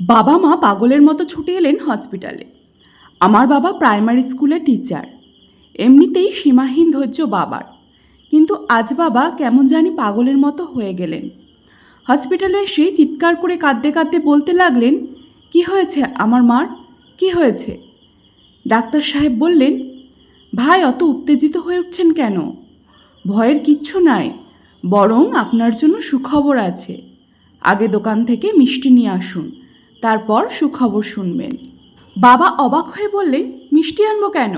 বাবা মা পাগলের মতো ছুটে এলেন হসপিটালে। আমার বাবা প্রাইমারি স্কুলের টিচার। এমনিতেই সীমাহীন ধৈর্য বাবার। কিন্তু আজ বাবা কেমন জানি পাগলের মতো হয়ে গেলেন। হসপিটালে এসে চিৎকার করে কাঁদতে কাঁদতে বলতে লাগলেন, কি হয়েছে আমার মার? কি হয়েছে? ডাক্তার সাহেব বললেন, ভাই, অত উত্তেজিত হয়ে উঠছেন কেন? ভয়ের কিচ্ছু নাই, বরং আপনার জন্য সুখবর আছে। আগে দোকান থেকে মিষ্টি নিয়ে আসুন তারপর সুখবর শুনবেন। বাবা অবাক হয়ে বললেন, মিষ্টি আনব কেন?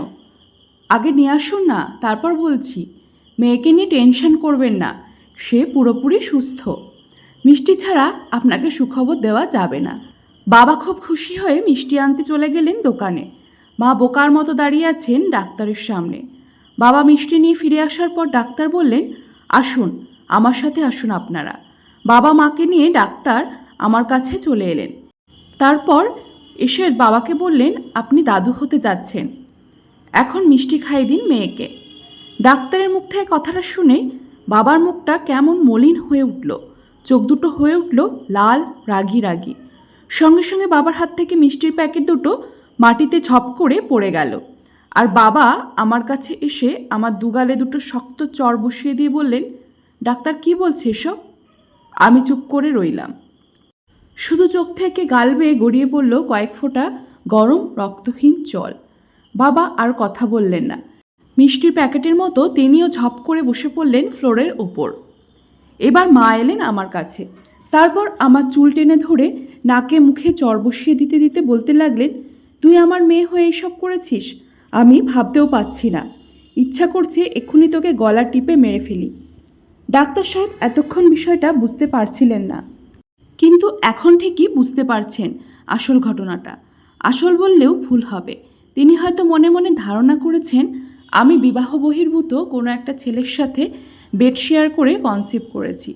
আগে নিয়ে আসুন না, তারপর বলছি। মেয়েকে নিয়ে টেনশন করবেন না, সে পুরোপুরি সুস্থ। মিষ্টি ছাড়া আপনাকে সুখবর দেওয়া যাবে না। বাবা খুব খুশি হয়ে মিষ্টি আনতে চলে গেলেন দোকানে। মা বোকার মতো দাঁড়িয়ে আছেন ডাক্তারের সামনে। বাবা মিষ্টি নিয়ে ফিরে আসার পর ডাক্তার বললেন, আসুন, আমার সাথে আসুন আপনারা। বাবা মাকে নিয়ে ডাক্তার আমার কাছে চলে এলেন। তারপর এসে বাবাকে বললেন, আপনি দাদু হতে যাচ্ছেন। এখন মিষ্টি খাইয়ে দিন মেয়েকে। ডাক্তারের মুখ থেকে কথাটা শুনে বাবার মুখটা কেমন মলিন হয়ে উঠল। চোখ দুটো হয়ে উঠল লাল, রাগি রাগি। সঙ্গে সঙ্গে বাবার হাত থেকে মিষ্টির প্যাকেট দুটো মাটিতে ঝপ করে পড়ে গেল। আর বাবা আমার কাছে এসে আমার দুগালে দুটো শক্ত চর বসিয়ে দিয়ে বললেন, ডাক্তার কি বলছে এসব? আমি চুপ করে রইলাম। শুধু চোখ থেকে গাল বেয়ে গড়িয়ে পড়ল কয়েক ফোঁটা গরম, রক্তহীন জল। বাবা আর কথা বললেন না। মিষ্টির প্যাকেটের মতো তিনিও ঝপ করে বসে পড়লেন ফ্লোরের ওপর। এবার মা এলেন আমার কাছে। তারপর আমার চুল টেনে ধরে নাকে মুখে চর বসিয়ে দিতে দিতে বলতে লাগলেন, তুই আমার মেয়ে হয়ে এসব করেছিস? আমি ভাবতেও পাচ্ছি না। ইচ্ছা করছে এক্ষুনি তোকে গলা টিপে মেরে ফেলি। ডাক্তার সাহেব এতক্ষণ বিষয়টা বুঝতে পারছিলেন না। কিন্তু এখন ঠিকই বুঝতে পারছেন আসল ঘটনাটা। আসল বললেও ভুল হবে। তিনি হয়তো মনে মনে ধারণা করেছেন, আমি বিবাহ বহির্ভূত কোনো একটা ছেলের সাথে বেড শেয়ার করে কনসিভ করেছি।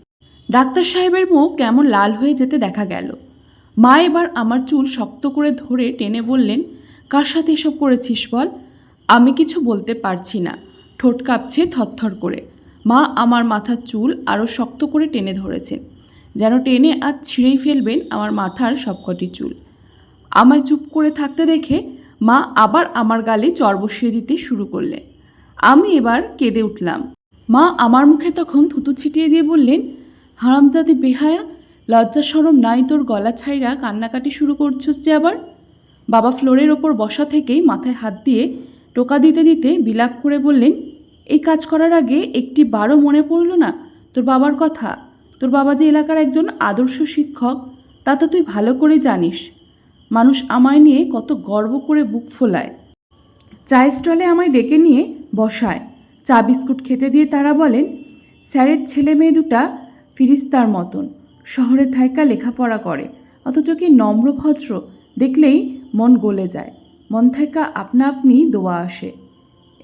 ডাক্তার সাহেবের মুখ কেমন লাল হয়ে যেতে দেখা গেল। মা এবার আমার চুল শক্ত করে ধরে টেনে বললেন, কার সাথে এসব করেছিস বল? আমি কিছু বলতে পারছি না। ঠোঁট কাঁপছে থরথর করে। মা আমার মাথার চুল আরও শক্ত করে টেনে ধরেছেন। যেন টেনে আজ ছিঁড়েই ফেলবেন আমার মাথার সবকটি চুল। আমায় চুপ করে থাকতে দেখে মা আবার আমার গালে চর বসিয়ে দিতে শুরু করলেন। আমি এবার কেঁদে উঠলাম। মা আমার মুখে তখন থুতু ছিটিয়ে দিয়ে বললেন, হারামজাদি বেহায়া, লজ্জা সরম নাই তোর গলা ছাইরা কান্নাকাটি শুরু করছিস যে আবার? বাবা ফ্লোরের ওপর বসা থেকেই মাথায় হাত দিয়ে টোকা দিতে দিতে বিলাপ করে বললেন, এই কাজ করার আগে একটি বারও মনে পড়ল না? তোর বাবার কথা? তোর বাবা যে এলাকার একজন আদর্শ শিক্ষক, তা তো তুই ভালো করে জানিস। মানুষ আমায় নিয়ে কত গর্ব করে বুক ফোলায়। চায়ের স্টলে আমায় ডেকে নিয়ে বসায়। চা, বিস্কুট খেতে দিয়ে তারা বলেন, স্যারের ছেলে মেয়ে দুটা ফিরিস্তার মতন। শহরে থাইকা লেখাপড়া করে। অথচ কি নম্র ভদ্র। দেখলেই মন গলে যায়। মন থাইকা আপনা আপনি দোয়া আসে।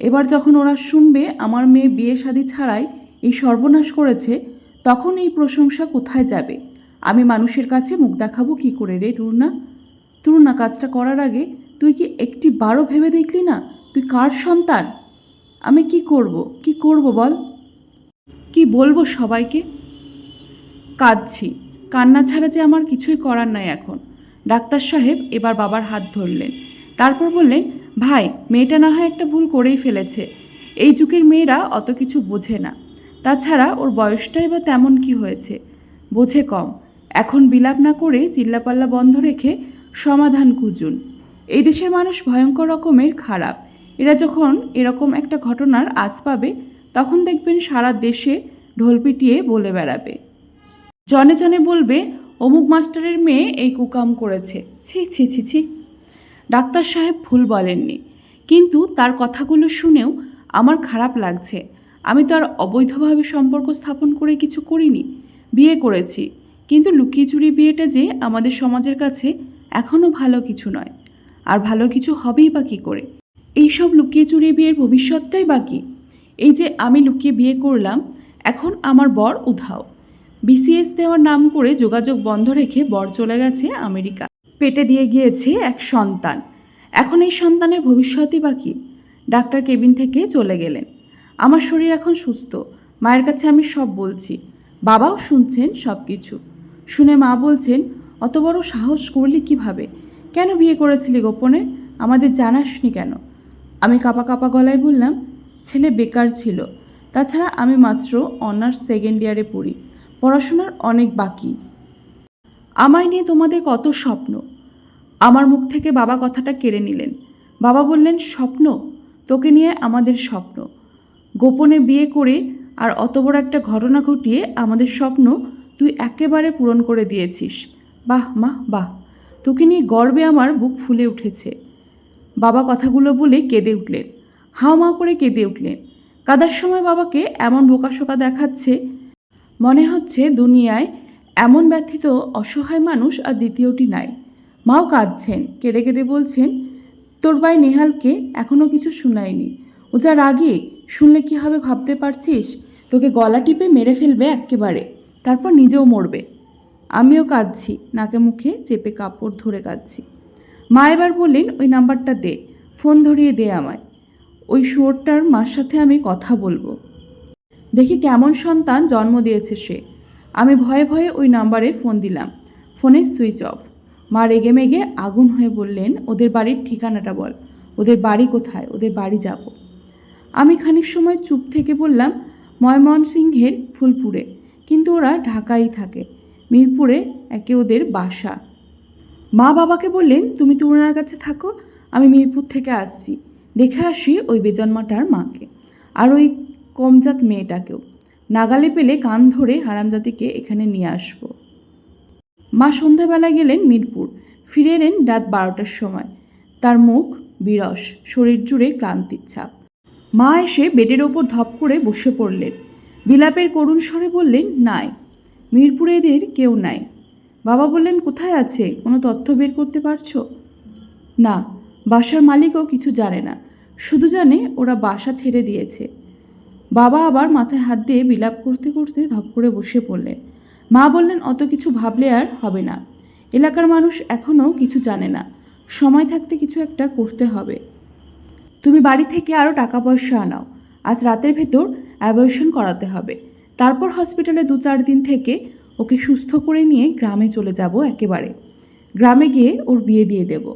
এবার যখন ওরা শুনবে আমার মেয়ে বিয়ে শাদি ছাড়াই এই সর্বনাশ করেছে তখন এই প্রশংসা কোথায় যাবে? আমি মানুষের কাছে মুখ দেখাবো কি করে রে তুরনা তুরনা কাজটা করার আগে তুই কি একটি বারো ভেবে দেখলি না? তুই কার সন্তান? আমি কি করব? কি করব বল? কি বলব সবাইকে? কাঁদছি। কান্না ছাড়া যে আমার কিছুই করার নাই এখন। ডাক্তার সাহেব এবার বাবার হাত ধরলেন। তারপর বললেন, ভাই, মেয়েটা না হয় একটা ভুল করেই ফেলেছে। এই যুগের মেয়েরা অত কিছু বোঝে না। তাছাড়া ওর বয়সটাই বা তেমন কি হয়েছে, বোঝে কম। এখন বিলাপ না করে চিল্লাপাল্লা বন্ধ রেখে সমাধান খুঁজুন। এই দেশের মানুষ ভয়ঙ্কর রকমের খারাপ। এরা যখন এরকম একটা ঘটনার আজ পাবে, তখন দেখবেন সারা দেশে ঢোল পিটিয়ে বলে বেড়াবে। জনে জনে বলবে, অমুক মাস্টারের মেয়ে এই কুকাম করেছে। ছি ছি ছি ছি। ডাক্তার সাহেব ভুল বলেননি। কিন্তু তার কথাগুলো শুনেও আমার খারাপ লাগছে। আমি তো আর অবৈধভাবে সম্পর্ক স্থাপন করে কিছু করিনি, বিয়ে করেছি। কিন্তু লুকিয়ে চুরি বিয়েটা যে আমাদের সমাজের কাছে এখনও ভালো কিছু নয়। আর ভালো কিছু হবেই বা কী করে? এইসব লুকিয়ে চুরিয়ে বিয়ের ভবিষ্যৎটাই বাকি এই যে আমি লুকিয়ে বিয়ে করলাম, এখন আমার বর উধাও। বিসিএস দেওয়ার নাম করে যোগাযোগ বন্ধ রেখে বর চলে গেছে আমেরিকা। পেটে দিয়ে গিয়েছে এক সন্তান। এখন এই সন্তানের ভবিষ্যতই বাকি ডাক্তার কেবিন থেকে চলে গেলেন। আমার শরীর এখন সুস্থ। মায়ের কাছে আমি সব বলছি। বাবাও শুনছেন সব কিছু শুনে মা বলছেন, অত বড় সাহস করলি কীভাবে? কেন বিয়ে করেছিলি গোপনে? আমাদের জানাসনি কেন? আমি কাপা কাপা গলায় বললাম, ছেলে বেকার ছিল। তাছাড়া আমি মাত্র অনার্স সেকেন্ড ইয়ারে পড়ি। পড়াশোনার অনেক বাকি। আমায় নিয়ে তোমাদের কত স্বপ্ন? আমার মুখ থেকে বাবা কথাটা কেড়ে নিলেন। বাবা বললেন, স্বপ্ন? তোকে নিয়ে আমাদের স্বপ্ন। গোপনে বিয়ে করে আর অত বড় একটা ঘটনা ঘটিয়ে আমাদের স্বপ্ন তুই একেবারে পূরণ করে দিয়েছিস। বাহ, মা, বাহ। তোকে নিয়ে গর্বে আমার বুক ফুলে উঠেছে। বাবা কথাগুলো বলে কেঁদে উঠলেন। হাওমা করে কেঁদে উঠলেন। কাদার সময় বাবাকে এমন বোকাশোকা দেখাচ্ছে, মনে হচ্ছে দুনিয়ায় এমন ব্যথিত, অসহায় মানুষ আর দ্বিতীয়টি নাই। মাও কাঁদছেন, কেঁদে কেঁদে বলছেন, তোর ভাই নেহালকে এখনও কিছু শোনায়নি। ও যা রাগে শুনলে কি হবে ভাবতে পারছিস? তোকে গলা টিপে মেরে ফেলবে এক্কেবারে। তারপর নিজেও মরবে। আমিও কাঁদছি, নাকে মুখে চেপে কাপড় ধরে কাঁদছি। মা এবার বললেন, ওই নাম্বারটা দে, ফোন ধরিয়ে দে আমায়। ওই শুয়োরটার মার সাথে আমি কথা বলব। দেখি কেমন সন্তান জন্ম দিয়েছে সে। আমি ভয়ে ভয়ে ওই নাম্বারে ফোন দিলাম। ফোনে সুইচ অফ। মা রেগে মেগে আগুন হয়ে বললেন, ওদের বাড়ির ঠিকানাটা বল। ওদের বাড়ি কোথায়? ওদের বাড়ি যাব। আমি খানিক সময় চুপ থেকে বললাম, ময়মনসিংহের ফুলপুরে। কিন্তু ওরা ঢাকাই থাকে, মিরপুরে একে ওদের বাসা। মা বাবাকে বললেন, তুমি তো ওনার কাছে থাকো, আমি মিরপুর থেকে আসছি। দেখে আসি ওই বেজন্মাটার মাকে আর ওই কমজাত মেয়েটাকেও। নাগালে পেলে কান ধরে হারামজাতিকে এখানে নিয়ে আসব। মা সন্ধ্যাবেলায় গেলেন মিরপুর। ফিরে এলেন রাত বারোটার সময়। তার মুখ বিরস, শরীর জুড়ে ক্লান্তির ছাপ। মা এসে বেডের ওপর ধপ করে বসে পড়লেন। বিলাপের করুণ স্বরে বললেন, নাই, মিরপুরে এদের কেউ নাই। বাবা বললেন, কোথায় আছে? কোনো তথ্য বের করতে পারছ? না, বাসার মালিকও কিছু জানে না। শুধু জানে ওরা বাসা ছেড়ে দিয়েছে। বাবা আবার মাথায় হাত দিয়ে বিলাপ করতে করতে ধপ করে বসে পড়লেন। মা বললেন, অত কিছু ভাবলে আর হবে না। এলাকার মানুষ এখনও কিছু জানে না। সময় থাকতে কিছু একটা করতে হবে। তুমি বাড়ি থেকে আরও টাকা পয়সা আনাও। আজ রাতের ভেতর অ্যাবর্শন করাতে হবে। তারপর হসপিটালে দু চার দিন থেকে ওকে সুস্থ করে নিয়ে গ্রামে চলে যাব একেবারে। গ্রামে গিয়ে ওর বিয়ে দিয়ে দেবো।